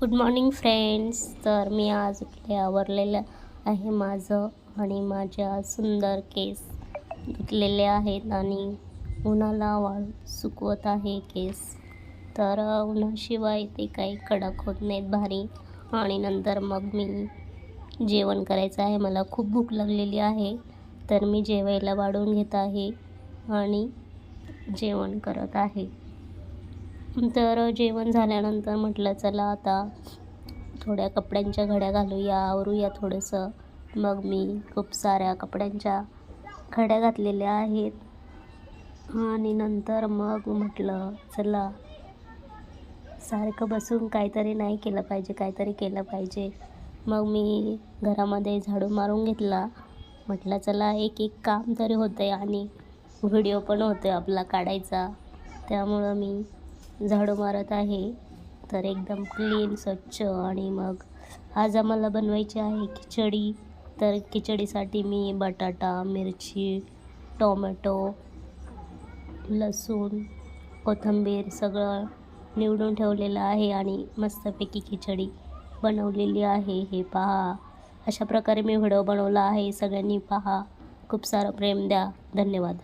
Good morning friends तर मी आज उठले आवरलेलं आहे माझं आणि माझ्या सुंदर केस धुतलेले आहेत आणि उन्हाला वाळ सुकवत आहे केस. तर उन्हाशिवाय ते काही कडक होत नाहीत भारी. आणि नंतर मग मी जेवण करायचं आहे. मला खूप भूक लागलेली आहे. तर मी जेवायला वाढून घेत आहे आणि जेवण करत आहे. तर जेवण झाल्यानंतर म्हटलं चला आता थोड्या कपड्यांच्या घड्या घालूया आवरूया थोडंसं. मग मी खूप साऱ्या कपड्यांच्या घड्या घातलेल्या आहेत. आणि नंतर मग म्हटलं चला सारखं बसून काहीतरी नाही केलं पाहिजे काहीतरी केलं पाहिजे. मग मी घरामध्ये झाडू मारून घेतला. म्हटलं चला एक एक काम तरी होतं आहे आणि व्हिडिओ पण होतो आहे आपला काढायचा. त्यामुळं मी झाडू मारत आहे. तर एकदम क्लीन स्वच्छ आणि मग आज आम्हाला बनवायची आहे खिचडी. तर खिचडीसाठी मी बटाटा मिरची टोमॅटो लसूण कोथिंबीर सगळं निवडून ठेवलेलं आहे आणि मस्तपैकी खिचडी बनवलेली आहे. हे पहा. अशा प्रकारे मी व्हिडिओ बनवला आहे. सगळ्यांनी पहा. खूप सारं प्रेम द्या. धन्यवाद.